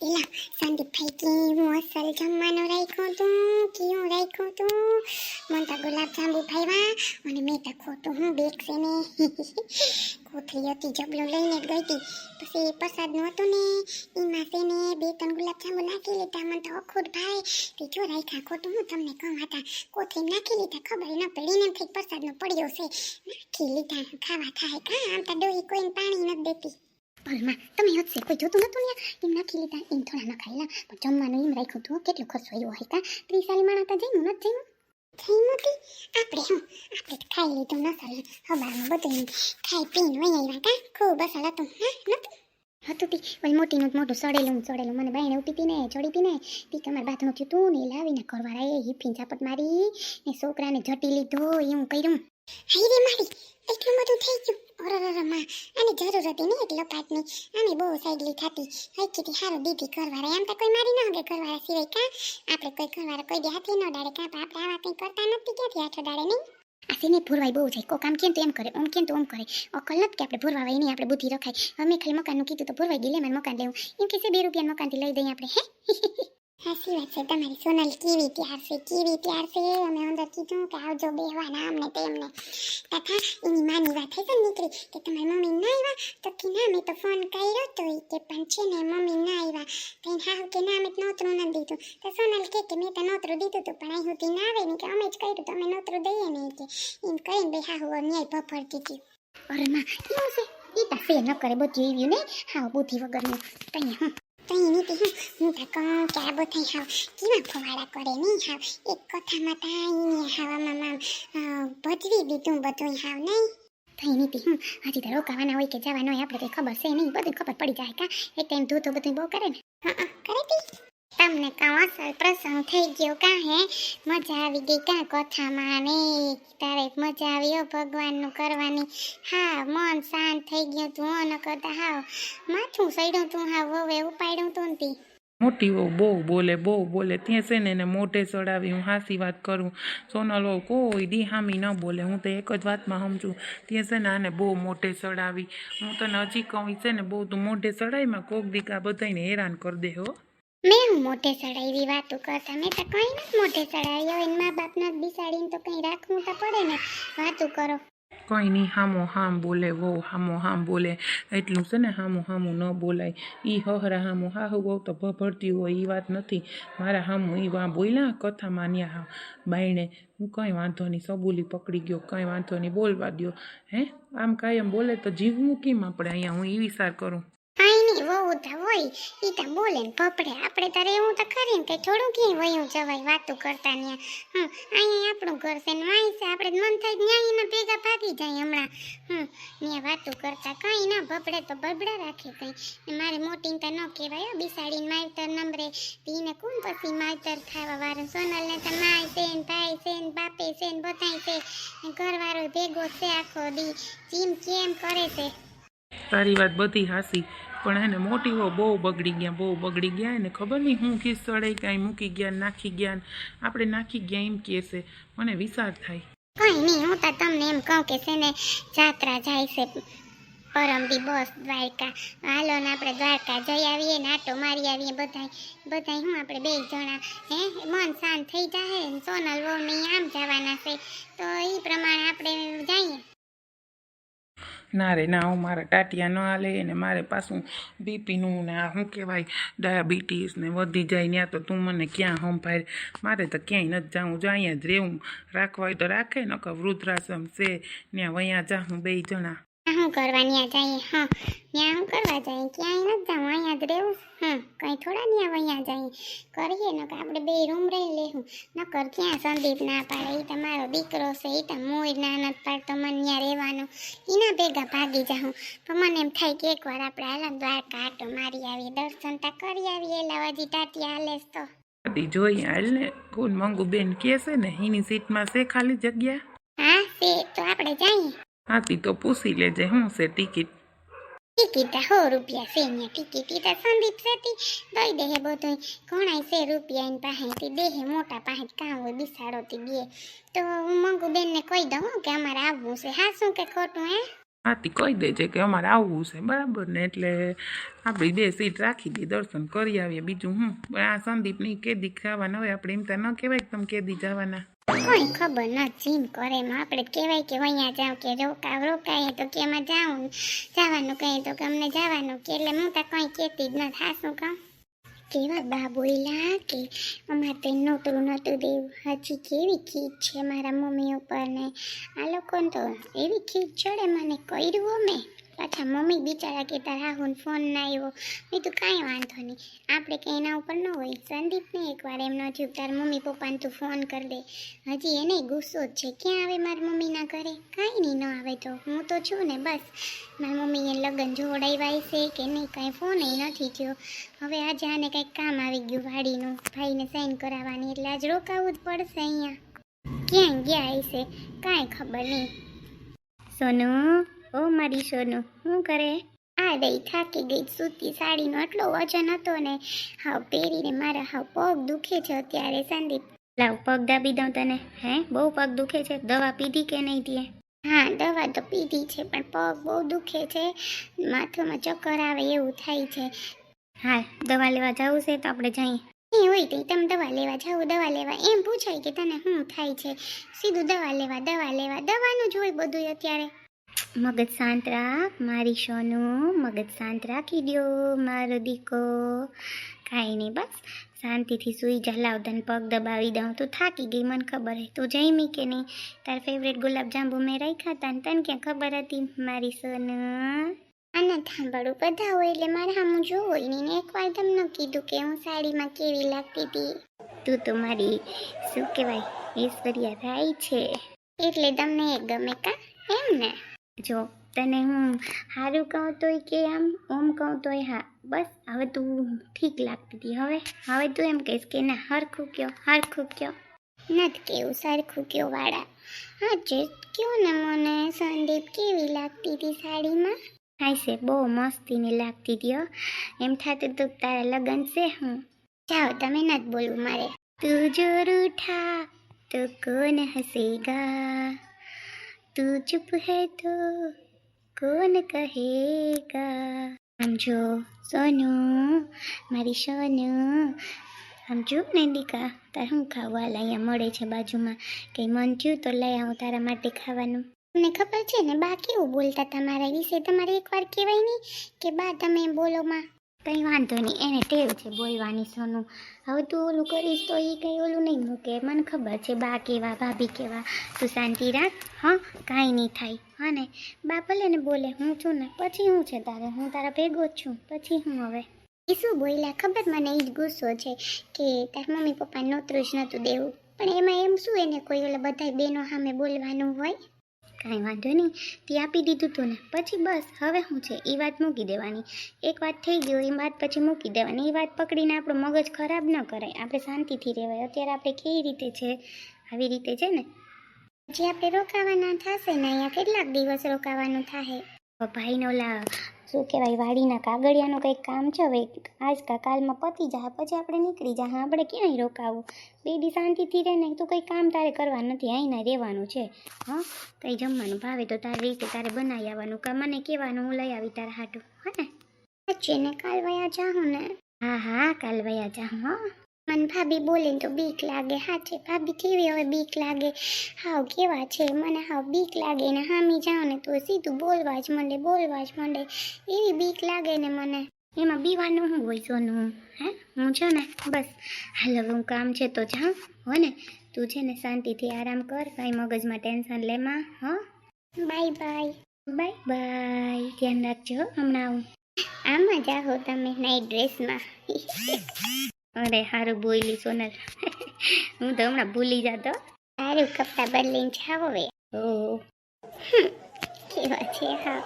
એલા સંદીપભાઈ કેવું અસલ જમવાનું રાખ્યું તું? કેવું રાખ્યું તું? મને તો ગુલાબ જાંબુ ભાઈવા અને મેં તો ખોટું હું બેગશે ને? કોથળી હતી, જબલું લઈને જ ગઈ હતી. પછી પ્રસાદ નહોતું ને, એમાં છે ને બે ત્રણ ગુલાબ જાંબુ નાખી લીધા. મને તો અખૂટ ભાઈ તે જો રાખ્યા ખોટું હું તમને કહું હતા. કોથળી નાખી લીધા, ખબર ન પડી ને થઈ પ્રસાદનો પડ્યો છે. નાખી લીધા, ખાવા થાય કાં? આમ તો ડોહી કોઈને પાણી નથી દેતી. ભલમાં તમે હશે કોઈ જોતું નતું ને એમ નાખી લીધા એમ થોડા ન ખાયેલા પણ જમવાનું એમ રાખ્યું હતું કેટલો ખર્ચો આવ્યો હોય કા ત્રીસાલી માણા તો જઈનું નથી જઈનું જઈનું આપણે હું આપણે તો ખાઈ લીધું નસલ હબાનું બધું ખાઈ પીને વહી આવ્યા કા ખૂબ અસર હતું હા નતું હતું તી પછી મોટીનું મોટું સડેલું સડેલું મને બાઈને ઉઠી હતી ને ચડી હતી ને તી તમારે બાથનું થયું તું ને લાવીને કરવાળા એ હિફીન ઝાપટ મારી ને છોકરાને જટી લીધો એવું કર્યું હાઈ રે મારી એટલું બધું થઈ ગયું અરરમાં આને જરૂર હતી ને એક લપાટની આને બહુ સાઈડલી થતી. હઈકીથી હારું, દીધી કરવારે એમ તો કોઈ મારી ન હગે કરવાળા સિવાય કા? આપણે કોઈ કરવાળા કોઈ દે હાથે ન ડાળે કા? આપણે આવા કંઈ કરતા નથી ક્યાંથી હાથો ડાળે નહીં? આ સિને ભૂરવાઈ બહુ જાય કોક આમ કેમ તો એમ કરે, ઓમ કેમ તો ઓમ કરે. અકલ કે આપણે ભૂરવા નહીં, આપણે બુદ્ધિ રખાય. હવે ખાલી મકાનનું કીધું તો ભૂરવાઈ ગઈ મને મકાન લેવું. એમ કે બે રૂપિયા મકાનથી લઈ દઈએ આપણે, હે? સાચી વાત છે. તમારી સોનલ કેવી ત્યાર છે કેવી ત્યાર છે અમે અંદર કીધું કે આવજો બેહવાના અમને તેમને. તથા એની માની વાત થઈ ને નીકળી કે તમારી મમ્મી ના આવ્યા તો કે ના, મેં તો ફોન કર્યો તો એ કે પણ છે ને મમ્મી ના આવ્યા. તો હા કે ના મેં નોતરું નથી દીધું. તો સોનલ કે કે મેં તો નોતરું દીધું હતું પણ અહીં સુધી ના આવે ને કે અમે જ કર્યું તો અમે નોતરું દઈએ ને કે. એમ કહીને બે હા હું ન્યાય ભફરતી હતી. અરે માં, કેવું છે? એ તો ફેર ન કરે બધું એવ્યું ને? હા બુદ્ધિ વગરનું. તઈ હું તો કરે નહીં હાવ એક કથામાં તાઈને હાવામાં ભજવી દીધું બધું હાવ નહીં તઈ નીતિ હું હજી તો રોકાવાના હોય કે જવાના હોય ખબર છે નહીં બધું ખબર પડી જાય કા એક ટાઈમ તું તો બધું બહુ કરે ને કરે તી તમને કાં પ્રસંગ થઈ ગયો કાં હે મજા આવી ગઈ કાં કથામાં ને? તારે મજા આવી હો ભગવાનનું કરવાની. હા, મન શાંત થઈ ગયું તું ન કરતા હાવ માથું સડ્યું તું, હાવ હવે ઉપાડ્યું તું તી. મોટી વહુ બહુ બોલે બહુ બોલે. ત્યાં છે ને એને મોઢે ચડાવી હું હાસી વાત કરું. સોનલ કોઈ દી હામી ન બોલે. હું તો એક જ વાતમાં સમજું. ત્યાં છે ને આને બહુ મોઢે ચડાવી. હું તને હજી કહું છે ને બહુ તું મોઢે ચડાવીમાં કોક દીકા બધાને હેરાન કરી દે હો. મેં હું મોઢે ચડાવી વાતો કરતા? મેં તો કંઈ નથી મોઢે ચડાવી. હવે મા બાપના બિસાડીને તો કંઈ રાખવું તો પડે ને. વાતો કરો. કંઈ નહીં, હામો હામ બોલે, વહુ હામો હામ બોલે. એટલું છે ને હામો હામો ન બોલાય. એ હહરા હામું હાહુ બહુ તો ભભરતી હોય એ વાત નથી. મારા હામો એ વા બોલ્યા, કથા માન્યા હા બાયણે, હું કંઈ વાંધો નહીં, સબૂલી પકડી ગયો, કંઈ વાંધો નહીં, બોલવા દ્યો. હે? આમ કાયમ બોલે તો જીવવું કેમ આપણે અહીંયા, હું એ વિચાર કરું. કાંઈ નહીં વહુ હોય એ તો બોલે ને પપડે. આપણે તારે એવું તો ખરી ને કે થોડું ક્યાંય વયું જવાય વાતું કરતા ન્યા. હમ અહીંયા આપણું ઘર છે ને વાંય છે, આપણે મન થાય ન્યા એના ભેગા ભાગી જાય હમણાં. હમ, ન્યા વાતું કરતા કંઈ ના ભપડે તો બબડા રાખે કંઈ. મારે મોટી તો ન કહેવાય બિસાડીને માવતર નંબરે પીને કોણ પછી માવતર ખાવા વાળું? સોનલને તો માય છે ને ભાઈ છે ને બાપે છે ને બધાય છે. ઘરવાળો ભેગો છે આખો દી. જીમ કેમ કરે છે? તારી વાત બધી હાસી પણ એને મોટી વહુ બહુ બગડી ગયા, બહુ બગડી ગયા એને ખબર નહીં હું ચડાઈ કાંઈ મૂકી ગયા નાખી ગયા આપણે નાખી ગયા એમ કહે છે. મને વિચાર થાય. કઈ નહીં, હું તો તમને એમ કહું કે છે ને, જાત્રા જાય છે પરમદી બસ દ્વારકા. હાલો ને આપણે દ્વારકા જઈ આવીએ ને, આટો મારી આવીએ બધાય. બધાય હું આપણે બે જણા, હે? મન શાંત થઈ જાય સોનલ વહુ નહીં આમ જવાના છે. તો એ પ્રમાણે આપણે જઈએ. ના રે ના, હું મારા ટાટિયા ન હાલે ને મારે પાછું બીપીનું ને આ શું કહેવાય, ડાયાબિટીસ ને વધી જાય ત્યાં તો તું મને ક્યાં સંભાળ? મારે તો ક્યાંય નથી જાઉં જો અહીંયા જ રહેવું, રાખવા હોય તો રાખે, નકર વૃદ્ધાશ્રમ છે ત્યાં વયા જા હું બે જણા. ત્યાં શું કરવા ત્યાં જઈએ હા ત્યાં હું કરવા જઈએ ક્યાંય નથી જાઉં અહીંયા જ રહેવું. હા કંઈ થોડા ત્યાં અહીંયા જઈએ કરીએ ને કે આપણે બે રૂમ રહી લેવું નકર ક્યાં સંદીપ ના પાડે? એ તમારો દીકરો છે એ તો મોય ના નથી પાડતો મને ત્યાં રહેવાનું. એના ભેગા ભાગી જાઉં. પણ મને એમ થાય કે એકવાર આપણે હાલ દ્વારકા આટો મારી આવીએ દર્શન તા કરી આવીએ એટલે હજી તાતી હાલે તો. જોઈ હાલ ને કોણ મંગુ બેન છે ને એની સીટમાં છે ખાલી જગ્યા? હા તે તો આપણે જઈએ. હાથી તો પૂછી લેજે હું છે ટિકિટ ટિકિટ હો રૂપિયા છે અહીંયા ટિકિટ ઈ તો સંદીપ સેતી દઈ દેહે બધું ઘણાય છે રૂપિયા એની પાસેથી દેહે મોટા પાસે કામ હોય બિસાડોથી બે તો હું મંગુ બેનને કહી દઉં કે અમારે આવવું છે હા શું કે ખોટું હે આથી કહી દેજે કે અમારે આવવું છે, બરાબર ને? એટલે આપણી બે સીટ રાખી દઈએ દર્શન કરી આવીએ. બીજું હું? આ સંદીપની કેદી ખાવાના હોય, આપણે એમ તો ન કહેવાય કે તમે કેદી જવાના. કોઈ ખબર ન જીમ કરે, એમાં આપણે કહેવાય કે અહીંયા જાવ કે રોકાવ, રોકાય તો કે એમાં જાઉં, જવાનું કહે તો કે અમને જવાનું કે, એટલે હું તો કંઈ કહેતી જ ન થાશું કામ કેવા બા બોલ્યા કે અમારે તો નહોતું નહોતું દેવું. હજી કેવી ખીચ છે મારા મમ્મી ઉપર ને? આ લોકોને તો એવી ખીચ ચડે, મને કર્યું અમે. પાછા મમ્મી બિચારા કહેતા, રાહુલ ફોન ના આવ્યો મેં તો કાંઈ વાંધો નહીં. આપણે કંઈ એના ઉપર ન હોય. સંદીપને એકવાર એમ ન થયું તાર મમ્મી પપ્પાને તું ફોન કરી દે. હજી એને ગુસ્સો જ છે. ક્યાં આવે મારી મમ્મીના ઘરે? કાંઈ નહીં, ન આવે તો. હું તો છું ને, બસ. મારી મમ્મીએ લગ્ન જોડાવ્યા છે કે નહીં, કાંઈ ફોન નથી થયો. હવે આજે આને કંઈક કામ આવી ગયું વાડીનું. ભાઈને સાઈન કરાવવાની. એટલે આજ રોકાવું જ પડશે અહીંયા. ક્યાં ગયા હશે કાંઈ ખબર નહીં. સોનું? ઓ મારી સોનું શું કરે આ દઈ થાકી ગઈ સૂતી સાડીનો એટલો વજન હતો ને, હાવ પહેરીને મારા હાવ પગ દુખે છે અત્યારે સંદીપ. લાવ પગ દાબી દઉં તને, હે? બહુ પગ દુખે છે, દવા પીધી કે નહીં તે હા, દવા તો પીધી છે, પણ પગ બહુ દુખે છે, માથામાં ચક્કર આવે એવું થાય છે. હા દવા લેવા જવું છે તો આપણે જઈએ. એ હોય તો તમે દવા લેવા જાઓ, દવા લેવા, એમ પૂછાય કે તને શું થાય છે? સીધું દવા લેવા દવા લેવા, દવાનું જ હોય બધું અત્યારે. મગજ શાંત રાખ મારી સોનું. મગજ શાંત રાખી દો મારો દીકો. કાંઈ નહીં બસ. શાંતિથી સૂઈ જા લાવ તને પગ દબાવી દઉં. તું થાકી ગઈ મને ખબર હે. તું જઈમી કે નહીં? તાર ફેવરેટ ગુલાબજાંબુ મેં રાખ્યા હતા ને તને ક્યાં ખબર હતી? મારી સોનું. અને થાંભળું બધા હોય એટલે મારે સામું જોવું નહીં. ને એકવાર તમને કીધું કે હું સાડીમાં કેવી લાગતી હતી તું તો મારી શું કહેવાય ઐશ્વર્યા રાય છે. એટલે તમને ગમે કા? એમ ને? જો, તને હું સારું કહું તોય કે આમ, ઓમ કહું તોય હા, બસ, હવે તું ઠીક લાગતી હતી. હવે હવે તું એમ કહીશ કે ના, હરખું કયો હરખું કયો. નથી કેવું સરખું કયો વાળા. હા, જે કયો ને મને સંદીપ કેવી લાગતી હતી સાડીમાં? હાય છે બહુ મસ્તીની લાગતી હતી એમ થતું હતું તારા લગ્ન છે હું? જાઓ, તમે નથી બોલવું મારે. તું જો રૂઠા તો કોણ હસેગા તું ચૂપ હે તો કોણ કહેગા સમજો જો સોનુ મારી સોનુ આમ જો ને દીકા તારે શું ખાવું અહીંયા મળે છે બાજુમાં કંઈ મન થયું તો લઈ આવું તારા માટે ખાવાનું તમને ખબર છે ને બા કેવું બોલતા તમારા વિશે તમારે એકવાર કહેવાય નહીં કે બા તમે બોલોમાં કંઈ વાંધો નહીં. એને ટેવ છે બોલવાની સોનું. હવે તું ઓલું કરીશ તો એ કંઈ ઓલું નહીં મૂકે. મને ખબર છે બા કેવા, ભાભી કેવા. તું શાંતિ રાખ, હા? કાંઈ નહીં થાય. હા બા ભલે ને બોલે, હું છું ને. પછી હું છે તારે? હું તારા ભેગો જ છું. પછી હું હવે? એ શું બોલ્યા? ખબર મને એ જ ગુસ્સો છે કે તાર મમ્મી પપ્પા નોતરું જ નહોતું દેવું. પણ એમાં એમ શું એને કોઈ ઓલા બધા બહેનો સામે બોલવાનું હોય? કાંઈ વાંધો નહીં, તે આપી દીધું તું ને. પછી બસ, હવે શું છે એ વાત મૂકી દેવાની. એક વાત થઈ ગયું એ વાત પછી મૂકી દેવાની. એ વાત પકડીને આપણું મગજ ખરાબ ન કરાય. આપણે શાંતિથી રહેવાય. અત્યારે આપણે કેવી રીતે છે? આવી રીતે છે ને? જે આપણે રોકાવાના થશે ને, અહીંયા કેટલાક દિવસ રોકાવાનું થાય ભાઈનો ઓલા શું કહેવાય, વાડીના કાગળિયાનું કંઈક કામ છે હવે, આજ કા કાલમાં પતી જાય, પછી આપણે નીકળી જાય આપણે ક્યાંય રોકાવું? બેડી શાંતિથી રહે ને, તો કંઈ કામ તારે કરવા નથી, અહીંના રહેવાનું છે, હા? કંઈ જમવાનું ભાવે તો તારી રીતે તારે બનાવી આવવાનું, કા મને કહેવાનું, હું લઈ આવી તારા હાટું, હા ને? ને કાલ વયા જાઉં ને? હા હા, કાલ વયા જાઉં હા. મને ભાભી બોલે ને તો બીક લાગે. છે ભાભી કેવી હવે બીક લાગે? હાવ કેવા છે? મને હાવ બીક લાગે ને હામી જાઉં ને તો સીધું બોલવા જ માંડે બોલવા જ માંડે. એવી બીક લાગે ને મને. એમાં બીવાનું શું હોય સોનું? હે? હું છે ને બસ હાલ હવે હું કામ છે તો જાઉં હો ને? તું છે ને શાંતિથી આરામ કર કાંઈ મગજમાં ટેન્શન લેમાં હો? Bye bye. Bye bye. ધ્યાન રાખજો હમણાં આવું. આમાં જાઓ તમે નાઇટ ડ્રેસમાં અરે સારું બોલી સોનલ. હું તો હમણાં ભૂલી જાતો. સારું કપડાં બદલીને જાવ હવે. કેવા છે હા.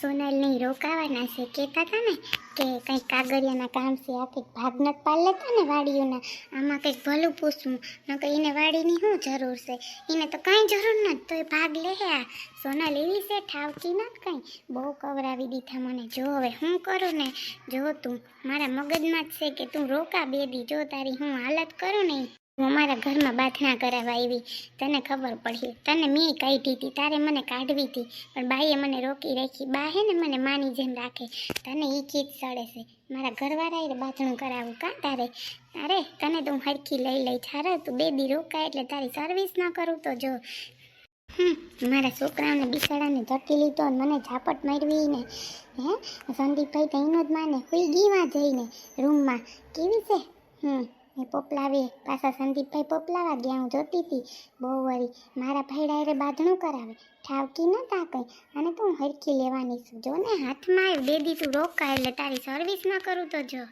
સોનલની રોકાવાના છે. કહેતા હતા ને કે કંઈક કાગળિયાના કામ છે આ કંઈક ભાગ નથી પાડ લેતા ને વાડીઓના. આમાં કંઈક ભલું પૂછવું નકર એને વાડીની શું જરૂર છે? એને તો કાંઈ જરૂર નથી તોય ભાગ લે આ. સોનલ એવી છે, ઠાવતી નથી કંઈ. બહુ કવરાવી દીધા મને. જો હવે હું કરું ને, જો તું મારા મગજમાં જ છે કે તું રોકા બે દી જો તારી હું હાલત કરું ને હું અમારા ઘરમાં બાથના કરાવવા આવી. તને ખબર પડી. તને મેં કાઢી હતી. તારે મને કાઢવી હતી. પણ બાઈએ મને રોકી રાખી. બા ને મને માની જેમ રાખે. તને એ ચીજ સડે છે. મારા ઘરવાળાએ બાથણું કરાવું. કાં તારે? તારે? તને તો હરખી લઈ લઈ છારે તું બે દી રોકાય એટલે તારી સર્વિસ ન કરું તો જો. મારા છોકરાઓને બિસાડાને ધકી લીધો અને મને ઝાપટ મારવી ને. હે? સંદીપભાઈ તો એનો જ માને. હુઈ ગીવા જઈને રૂમમાં કેવી છે? હમ. એ પોપલાવી, પાછા સંદીપભાઈ પોપલાવા ગયા. હું જોતી હતી, બહુ વળી. મારા ભાઈ ડાયરે બાંધણું કરાવે. ઠાવકી નતા કંઈ. અને તું હરખી લેવાની છું. જો ને હાથમાં બે દી તું રોકા એટલે તારી સર્વિસ ન કરું તો જો.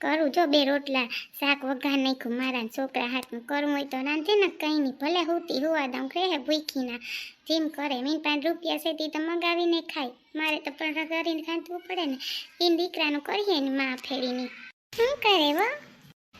કરું જો બે રોટલા. શાક વઘાર નાખ્યું મારા છોકરા હાથમાં. કરવું હોય તો રાંધે ને કંઈ નહીં. ભલે હુતી હોવા દઉં કહે ભૂખી ના. જેમ કરે મીન પાંચ રૂપિયા છે તે તો મંગાવીને ખાય. મારે તો પણ કરીને ખાંધવું પડે ને. એ દીકરાનું કરીએ ને માં ફેરીની. શું કરે વો?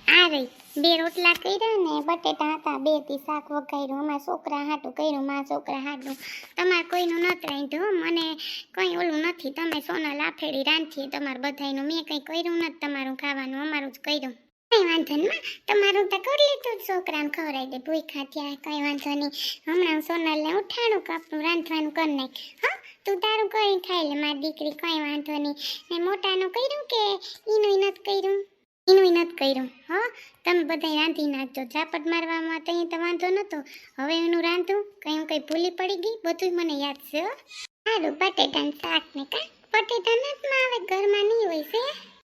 આ બે રોટલા કર્યા ને, બટેટા હતા, બેથી શાક વઘાર્યું. અમારા છોકરા હાટું કર્યું, મારા છોકરા હાટું. તમારે કોઈનું નથી રાંધ્યું મને કંઈ ઓલું નથી. તમે સોના લાફેડી રાંધીએ, તમારે બધાનું મેં કંઈ કર્યું નથી તમારું ખાવાનું, અમારું જ કર્યું. કંઈ વાંધો માં. તમારું તો કરી લીધું જ, છોકરાને ખવડાવી દે ભૂખા થયા કંઈ વાંધો નહીં. હમણાં સોનલને ઉઠાડું કપનું રાંધવાનું કરી નાખ. હા? તું તારું ખાઈ લે, મારી દીકરી, કંઈ વાંધો નહીં. ને મોટાનું કર્યું કે એનું નથી કર્યું? ઈનું નથી કર્યું. હા, તમે બધા રાંધી નાખજો. ઝાપટ મારવામાં તો તો વાંધો નહોતો હવે એનું રાંધું, કંઈ હું કંઈ ભૂલી પડી ગઈ બધું મને યાદ છે સારું બટેટાનું શાક ને કા? બટેટા નથી આવે, ઘરમાં નહીં હોય છે?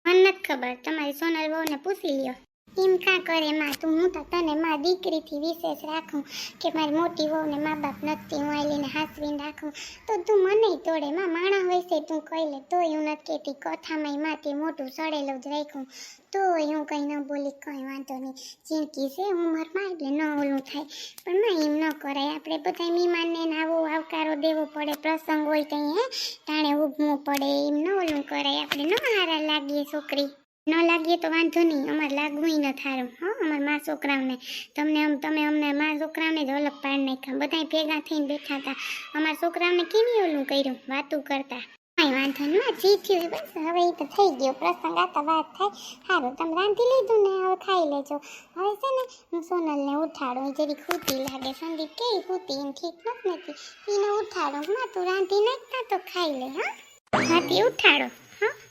મને નથી ખબર. તમારી સોનલ વહુને પૂછી લ્યો. એમ કાં કરે માં? તું, હું તો તને માં દીકરીથી વિશેષ રાખું કે મારી મોટી વહુને મા બાપ નથી, હું આવીને હાસવીને રાખું. તો તું મને તોડે. માં માણા હોય છે તું કહી લે, તોય હું નથી કહેતી. કથામાં માં તે મોટું સડેલું જ રાખું તોય હું કંઈ ન બોલી, કંઈ વાંધો નહીં. ચીંકી છે ઉંમરમાં એટલે ન ઓલું થાય. પણ માં એમ ન કરાય. આપણે બધા મહેમાનને આવો આવકારો દેવો પડે. પ્રસંગ હોય તો હે? તાણે ઊભવું પડે. એમ ન ઓલું કરાય. આપણે ન હારા લાગીએ છોકરી. ન લાગીએ તો વાંધો નહીં. અમારે લાગવું ન થારું હા, અમારા મા છોકરાઓને. તમને આમ, તમે અમને, મા છોકરાઓને જ અલગ પાડી નાખ્યા. બધા ભેગા થઈને બેઠા હતા. અમારા છોકરાઓને કેવી ઓલું કર્યું? વાતું કરતા. કાંઈ વાંધો નહીં. જી થયું બસ. હવે એ તો થઈ ગયો. પ્રસંગ આતા વાત થાય. સારું તમે રાંધી લીધું ને? હવે ખાઈ લેજો. હવે છે ને, હું સોનલને ઉઠાડું. જરી ખૂતી લાગે. સંદીપ કે ખૂતી એમ ઠીક નથી. નથી એને ઉઠાડો. માં તું રાંધી નાખતા તો ખાઈ લે, હા. હાથી ઉઠાડો, હા.